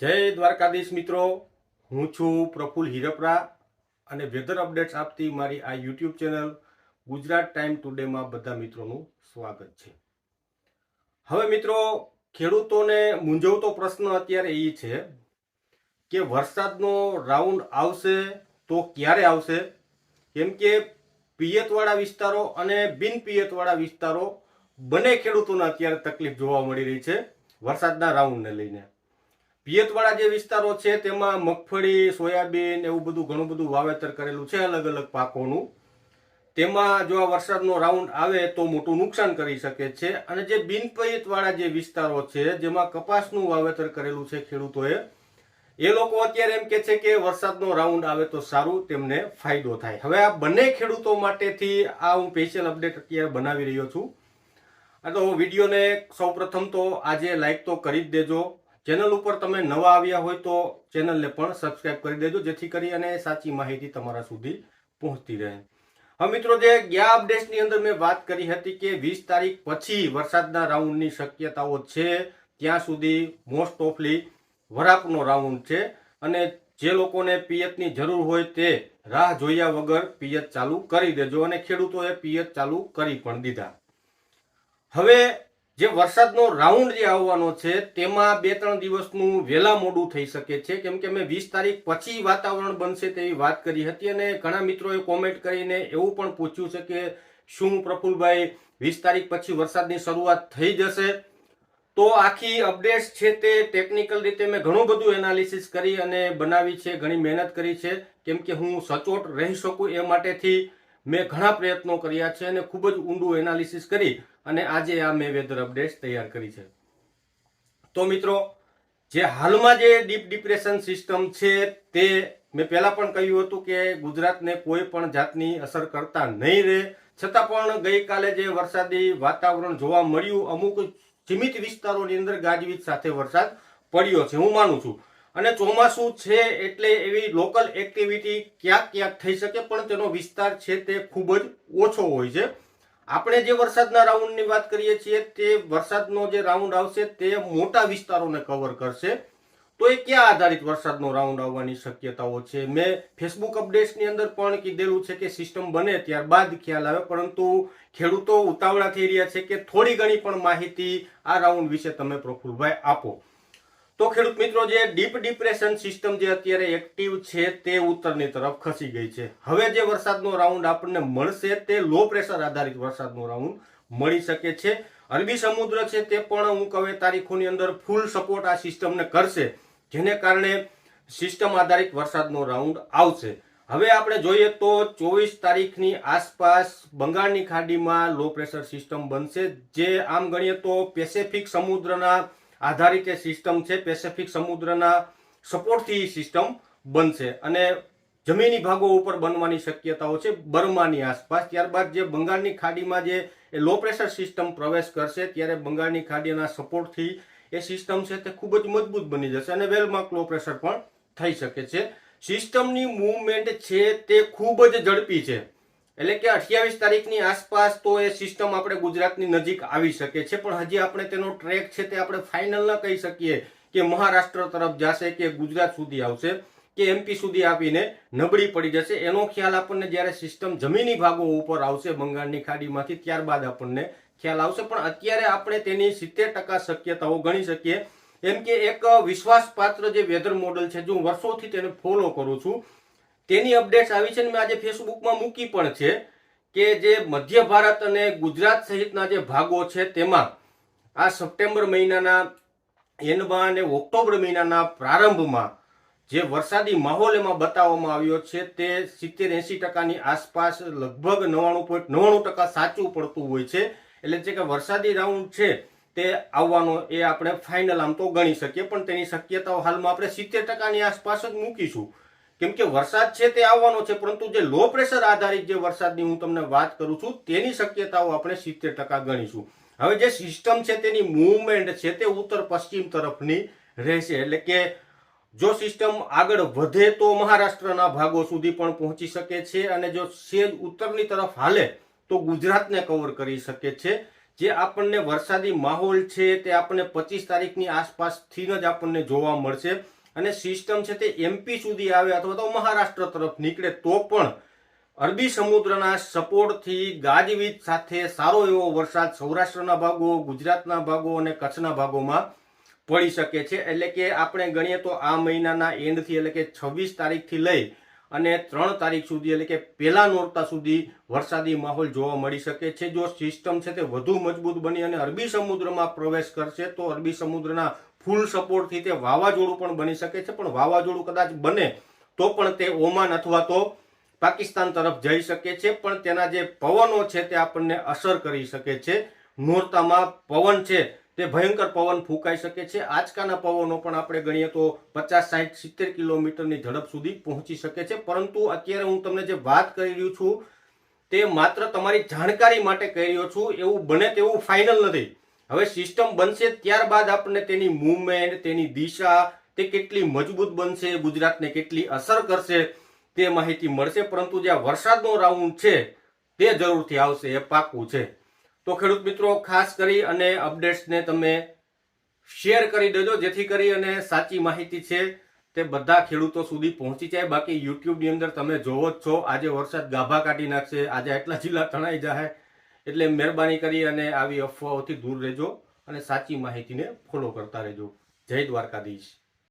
જય દ્વારકાધીશ મિત્રો. હું છું પ્રફુલ હિરપરા અને વેધર અપડેટ્સ આપતી મારી આ યુટ્યુબ ચેનલ ગુજરાત ટાઈમ ટુડેમાં બધા મિત્રોનું સ્વાગત છે. હવે મિત્રો, ખેડૂતોને મૂંઝવતો પ્રશ્ન અત્યારે એ છે કે વરસાદનો રાઉન્ડ આવશે તો ક્યારે આવશે? કેમ કે પિયતવાળા વિસ્તારો અને બિન પિયતવાળા વિસ્તારો બંને ખેડૂતોને અત્યારે તકલીફ જોવા મળી રહી છે વરસાદના રાઉન્ડને લઈને. પિયતવાળા જે વિસ્તારો છે, તેમાં મગફળી, સોયાબીન એવું બધું ઘણું બધું વાવેતર કરેલું છે, અલગ અલગ પાકોનું. તેમાં જો આ વરસાદનો રાઉન્ડ આવે તો મોટું નુકસાન કરી શકે છે. અને જે બિનપિયતવાળા જે વિસ્તારો છે, જેમાં કપાસનું વાવેતર કરેલું છે ખેડૂતોએ, એ લોકો અત્યારે એમ કે છે કે વરસાદનો રાઉન્ડ આવે તો સારું, તેમને ફાયદો થાય. હવે આ બંને ખેડૂતો માટેથી આ હું સ્પેશિયલ અપડેટ અત્યારે બનાવી રહ્યો છું. આ તો વિડીયોને સૌપ્રથમ તો આજે લાઈક તો કરી જ દેજો. ચેનલ ઉપર તમે નવા આવ્યા હોય તો ચેનલને પણ સબસ્ક્રાઇબ કરી દેજો, જેથી કરી અને સાચી માહિતી તમારા સુધી પહોંચતી રહે. હવે મિત્રો, જે ગયા અપડેટ્સની અંદર મેં વાત કરી હતી કે વીસ તારીખ પછી વરસાદના રાઉન્ડની શક્યતાઓ છે, ત્યાં સુધી મોસ્ટ ઓફલી વરાપનો રાઉન્ડ છે અને જે લોકોને પિયતની જરૂર હોય તે રાહ જોયા વગર પિયત ચાલુ કરી દેજો અને ખેડૂતોએ પિયત ચાલુ કરી પણ દીધા. હવે જે વરસાદનો રાઉન્ડ જે આવવાનો છે, તેમાં બે ત્રણ દિવસનું વહેલા મોડું થઈ શકે છે. કેમ કે મેં વીસ તારીખ પછી વાતાવરણ બનશે તેવી વાત કરી હતી અને ઘણા મિત્રોએ કોમેન્ટ કરીને એવું પણ પૂછ્યું છે કે શું પ્રફુલભાઈ, વીસ તારીખ પછી વરસાદની શરૂઆત થઈ જશે? તો આખી અપડેટ્સ છે તે ટેકનિકલ રીતે મેં ઘણું બધું એનાલિસિસ કરી અને બનાવી છે, ઘણી મહેનત કરી છે. કેમ કે હું સચોટ રહી શકું એ માટેથી મેં ઘણા પ્રયત્નો કર્યા છે અને ખૂબ જ ઊંડું એનાલિસિસ કરી અને આજે આ મેં વેધર અપડેટ્સ તૈયાર કરી છે. તો મિત્રો, જે હાલમાં જે ડીપ ડિપ્રેશન સિસ્ટમ છે તે મેં પહેલા પણ કહ્યું હતું કે ગુજરાતને કોઈ પણ જાતની અસર કરતા નહીં રહે. છતાં પણ ગઈકાલે જે વરસાદી વાતાવરણ જોવા મળ્યું, અમુક સીમિત વિસ્તારોની અંદર ગાજવીજ સાથે વરસાદ પડ્યો છે. હું માનું છું અને ચોમાસું છે એટલે એવી લોકલ એક્ટિવિટી ક્યાંક ક્યાંક થઈ શકે, પણ તેનો વિસ્તાર છે તે ખૂબ જ ઓછો હોય છે. આપણે જે વરસાદના રાઉન્ડની વાત કરીએ છીએ, તે વરસાદનો જે રાઉન્ડ આવશે તે મોટા વિસ્તારોને કવર કરશે. તો એ ક્યાં આધારિત વરસાદનો રાઉન્ડ આવવાની શક્યતાઓ છે? મેં ફેસબુક અપડેટ્સની અંદર પણ કીધેલું છે કે સિસ્ટમ બને ત્યારબાદ ખ્યાલ આવે, પરંતુ ખેડૂતો ઉતાવળા થઈ રહ્યા છે કે થોડી ઘણી પણ માહિતી આ રાઉન્ડ વિશે તમે પ્રફુલભાઈ આપો. તો ખેડૂત મિત્રો, જે ડીપ ડિપ્રેશન સિસ્ટમ જે અત્યારે એક્ટિવ છે તે ઉત્તરની તરફ ખસી ગઈ છે. હવે જે વરસાદનો રાઉન્ડ આપણને મળશે, તે લો પ્રેશર આધારિત વરસાદનો રાઉન્ડ મળી શકે છે. અરબી સમુદ્ર છે તે પણ હું કહે તારીખોની અંદર ફૂલ સપોર્ટ આ સિસ્ટમને કરશે, જેને કારણે સિસ્ટમ આધારિત વરસાદનો રાઉન્ડ આવશે. હવે આપણે જોઈએ તો ચોવીસ તારીખની આસપાસ બંગાળની ખાડીમાં લો પ્રેશર સિસ્ટમ બનશે, જે આમ ગણીએ તો પેસેફિક સમુદ્રના આધારિત એ સિસ્ટમ છે પેસેફિક સમુદ્રના સપોર્ટથી સિસ્ટમ બનશે. અને જમીની ભાગો ઉપર બનવાની શક્યતાઓ છે, બર્માની આસપાસ. ત્યારબાદ જે બંગાળની ખાડીમાં જે લો પ્રેશર સિસ્ટમ પ્રવેશ કરશે, ત્યારે બંગાળની ખાડીના સપોર્ટથી એ સિસ્ટમ છે તે ખૂબ જ મજબૂત બની જશે અને વેલમાર્ક લો પ્રેશર પણ થઈ શકે છે. સિસ્ટમની મૂવમેન્ટ છે તે ખૂબ જ ઝડપી છે. એટલે કે અઠ્યાવીસ તારીખની આસપાસ તો એ સિસ્ટમ આપણે ગુજરાતની નજીક આવી શકે છે, પણ હજી આપણે તેનો ટ્રેક છે તે આપણે ફાઇનલ ન કહી શકીએ કે મહારાષ્ટ્ર તરફ જશે કે ગુજરાત સુધી આવશે, કે એમપી સુધી આપીને નબળી પડી જશે. એનો ખ્યાલ આપણને જ્યારે સિસ્ટમ જમીની ભાગો ઉપર આવશે બંગાળની ખાડીમાંથી, ત્યારબાદ આપણને ખ્યાલ આવશે. પણ અત્યારે આપણે તેની સિત્તેર ટકા શક્યતાઓ ગણી શકીએ. એમ કે એક વિશ્વાસપાત્ર જે વેધર મોડલ છે, જો હું વર્ષોથી તેને ફોલો કરું છું તેની અપડેટ્સ આવી છે ને મેં આજે ફેસબુકમાં મૂકી પણ છે કે જે મધ્ય ભારત અને ગુજરાત સહિતના જે ભાગો છે તેમાં આ સપ્ટેમ્બર મહિનાના એન્ડમાં અને ઓક્ટોબર મહિનાના પ્રારંભમાં જે વરસાદી માહોલ એમાં બતાવવામાં આવ્યો છે તે સિત્તેર એંસી ટકાની આસપાસ લગભગ નવ્વાણું પોઈન્ટ નવ્વાણું ટકા સાચું પડતું હોય છે. એટલે જે કે વરસાદી રાઉન્ડ છે તે આવવાનો એ આપણે ફાઇનલ આમ તો ગણી શકીએ, પણ તેની શક્યતાઓ હાલમાં આપણે સિત્તેર ટકાની આસપાસ જ મૂકીશું. કેમ કે વરસાદ છે તે આવવાનો છે, પરંતુ જે લો પ્રેશર આધારિત જે વરસાદની હું તમને વાત કરું છું, તેની શક્યતાઓ આપણે સિત્તેર ટકા ગણીશું. હવે જે સિસ્ટમ છે તેની મૂવમેન્ટ છે તે ઉત્તર પશ્ચિમ તરફની રહેશે. એટલે કે જો સિસ્ટમ આગળ વધે તો મહારાષ્ટ્રના ભાગો સુધી પણ પહોંચી શકે છે અને જો સેજ ઉત્તરની તરફ હાલે તો ગુજરાતને કવર કરી શકે છે. જે આપણને વરસાદી માહોલ છે તે આપણને પચીસ તારીખની આસપાસથી જ આપણને જોવા મળશે. અને સિસ્ટમ છે તે એમપી સુધી આવે અથવા તો મહારાષ્ટ્ર તરફ નીકળે તો પણ અરબી સમુદ્રના સપોર્ટથી ગાજવીજ સાથે સારો એવો વરસાદ સૌરાષ્ટ્રના ભાગો, ગુજરાતના ભાગો અને કચ્છના ભાગોમાં પડી શકે છે. એટલે કે આપણે ગણીએ તો આ મહિનાના એન્ડથી એટલે કે છવ્વીસ તારીખથી લઈ અને ત્રણ તારીખ સુધી એટલે કે પહેલા નોરતા સુધી વરસાદી માહોલ જોવા મળી શકે છે. જો સિસ્ટમ છે તે વધુ મજબૂત બની અને અરબી સમુદ્રમાં પ્રવેશ કરશે તો અરબી સમુદ્રના ફૂલ સપોર્ટથી તે વાવાઝોડું પણ બની શકે છે, પણ વાવાઝોડું કદાચ બને તો પણ તે ઓમાન અથવા તો પાકિસ્તાન તરફ જઈ શકે છે, પણ તેના જે પવનો છે તે આપણને અસર કરી શકે છે. નોરતામાં પવન છે તે ભયંકર પવન ફૂંકાઈ શકે છે. આજકાના પવનો પણ આપણે ગણીએ તો પચાસ સાઠ સિત્તેર કિલોમીટરની ઝડપ સુધી પહોંચી શકે છે. પરંતુ અત્યારે હું તમને જે વાત કરી રહ્યું છું તે માત્ર તમારી જાણકારી માટે કહી રહ્યો છું, એવું બને તેવું ફાઇનલ નથી. હવે સિસ્ટમ બનશે ત્યારબાદ આપણને તેની મૂવમેન્ટ તેની દિશા, તે કેટલી મજબૂત બનશે, ગુજરાતને કેટલી અસર કરશે તે માહિતી મળશે. પરંતુ જે વરસાદનો રાઉન્ડ છે, તે જરૂરથી આવશે, એ પાકું છે. તો ખેડૂત મિત્રો, ખાસ કરી અને અપડેટ્સને તમે શેર કરી દેજો, જેથી કરી અને સાચી માહિતી છે તે બધા ખેડૂતો સુધી પહોંચી જાય. બાકી યુટ્યુબની અંદર તમે જોવો જ છો, આજે વરસાદ ગાભા કાઢી નાખશે, આજે આટલા જિલ્લા તણાઈ જાય એટલે મહેરબાની કરી અને આવી અફવાઓથી દૂર રહેજો અને સાચી માહિતીને ફોલો કરતા રહેજો. જય દ્વારકાધીશ.